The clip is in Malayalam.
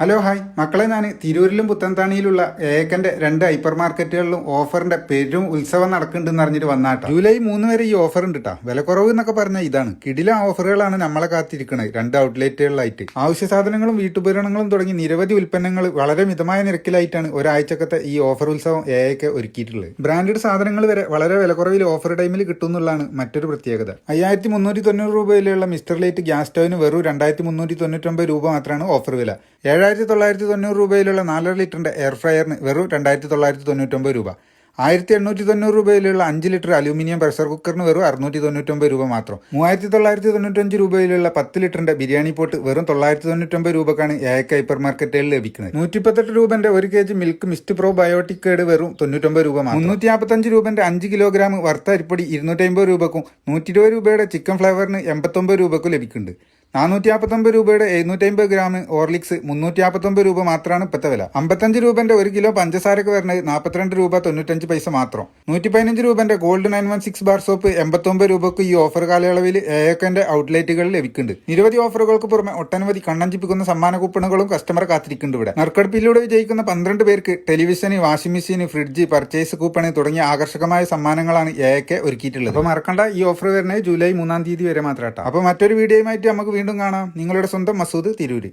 Hello hi. മക്കളെ ഞാൻ തിരൂരിലും പുത്തൻതാണിയിലുള്ള ഏക്കന്റെ രണ്ട് ഹൈപ്പർ മാർക്കറ്റുകളിലും ഓഫറിന്റെ പെരും ഉത്സവം നടക്കുന്നുണ്ടെന്ന് അറിഞ്ഞിട്ട് വന്നാട്ടോ. ജൂലൈ മൂന്ന് വരെ ഈ ഓഫർ ഉണ്ട് കേട്ടോ വിലക്കുറവ് എന്നൊക്കെ പറഞ്ഞാൽ ഇതാണ്. കിടില ഓഫറുകളാണ് നമ്മളെ കാത്തിരിക്കുന്നത് രണ്ട് ഔട്ട്ലെറ്റുകളിലായിട്ട്. ആവശ്യ സാധനങ്ങളും വീട്ടുപകരണങ്ങളും തുടങ്ങി നിരവധി ഉൽപ്പന്നങ്ങൾ വളരെ മിതമായ നിരക്കിലായിട്ടാണ് ഒരാഴ്ചക്കത്തെ ഈ ഓഫർ ഉത്സവം ഏക്കെ ഒരുക്കിയിട്ടുള്ളത്. ബ്രാൻഡഡ് സാധനങ്ങൾ വരെ വളരെ വിലക്കുറവിൽ ഓഫർ ടൈമിൽ കിട്ടും എന്നുള്ളതാണ് മറ്റൊരു പ്രത്യേകത. അയ്യായിരത്തി മുന്നൂറ്റി തൊണ്ണൂറ് രൂപയിലുള്ള മിസ്റ്റർ ലൈറ്റ് ഗ്യാസ് സ്റ്റവിന് വെറും രണ്ടായിരത്തി മുന്നൂറ്റി തൊണ്ണൂറ്റൊമ്പത് രൂപ മാത്രമാണ് ഓഫർ വില. ഏഴായിരത്തി തൊള്ളായിരത്തി തൊണ്ണൂറ് രൂപയിലുള്ള നാലര ലിറ്ററിന്റെ എയർ ഫ്രയറിന് വെറും രണ്ടായിരത്തി തൊള്ളായിരത്തി തൊണ്ണൂറ്റൊമ്പത് രൂപ. ആയിരത്തി എണ്ണൂറ്റി തൊണ്ണൂറ് രൂപയിലുള്ള അഞ്ച് ലിറ്റർ അലൂമിനിയം പ്രഷർ കുക്കറിന് വെറും അറുന്നൂറ്റി തൊണ്ണൂറ്റൊമ്പത് രൂപ മാത്രം. മൂവായിരത്തി തൊള്ളായിരത്തി തൊണ്ണൂറ്റഞ്ച് രൂപയിലുള്ള പത്ത് ലിറ്ററിന്റെ ബിരിയാണി പോട്ട് വെറും തൊള്ളായിരത്തി തൊണ്ണൂറ്റൊമ്പത് രൂപക്കാണ് ഏക ഹൈപ്പർ മാർക്കറ്റുകളിൽ ലഭിക്കുന്നത്. നൂറ്റിപ്പത്തെട്ട് രൂപന്റെ ഒരു K G Milky Mist probiotic curd വെറും തൊണ്ണൂറ്റൊമ്പത് രൂപ മുന്നൂറ്റി നാൽപ്പത്തഞ്ച് രൂപന്റെ അഞ്ച് കിലോഗ്രാം വറുത്ത അരിപ്പൊടി ഇരുന്നൂറ്റി അമ്പത് രൂപക്കും നൂറ്റി ഇരുപത് രൂപയുടെ ചിക്കൻ ഫ്ലേവറിന് എൺപത്തൊമ്പത് രൂപക്കും ലഭിക്കുന്നുണ്ട്. നാനൂറ്റി നാൽപ്പത്തൊമ്പത് രൂപയുടെ എഴുന്നൂറ്റി അമ്പത് ഗ്രാം ഓർലിക്സ് മുന്നൂറ്റി നാൽപ്പത്തൊമ്പത് രൂപ മാത്രമാണ് ഇപ്പോഴത്തെ വില. അമ്പത്തഞ്ച് രൂപന്റെ ഒരു കിലോ പഞ്ചസാരക്ക് വരുന്നത് നാൽപ്പത്തിരണ്ട് രൂപ തൊണ്ണൂറ്റഞ്ച് പൈസ മാത്രം. നൂറ്റി പതിനഞ്ച് രൂപന്റെ gold nine one six bar soap എൺപത്തൊമ്പത് രൂപക്ക് ഈ ഓഫർ കാലയളവിൽ ഏക്കന്റെ ഔട്ട്ലെറ്റുകളിൽ ലഭിക്കുന്നുണ്ട്. നിരവധി ഓഫറുകൾക്ക് പുറമെ ഒട്ടനവധി കണ്ണഞ്ചിപ്പിക്കുന്ന സമ്മാന കൂപ്പണുകളും കസ്റ്റമർ കാത്തിരിക്കുന്നുണ്ട് ഇവിടെ. നറുക്കെടുപ്പിലൂടെ വിജയിക്കുന്ന പന്ത്രണ്ട് പേർക്ക് television washing machine fridge purchase coupon തുടങ്ങിയ ആകർഷകമായ സമ്മാനങ്ങളാണ് ഏക്കെ ഒരുക്കിയിട്ടുള്ളത്. അപ്പോൾ മറക്കണ്ട ഈ ഓഫർ വരുന്നത് ജൂലൈ മൂന്നാം തീയതി വരെ മാത്രം കേട്ടോ അപ്പോൾ മറ്റൊരു വീഡിയോയുമായിട്ട് നമുക്ക് വീണ്ടും കാണാം. നിങ്ങളുടെ സ്വന്തം മസൂദ് തിരൂര്.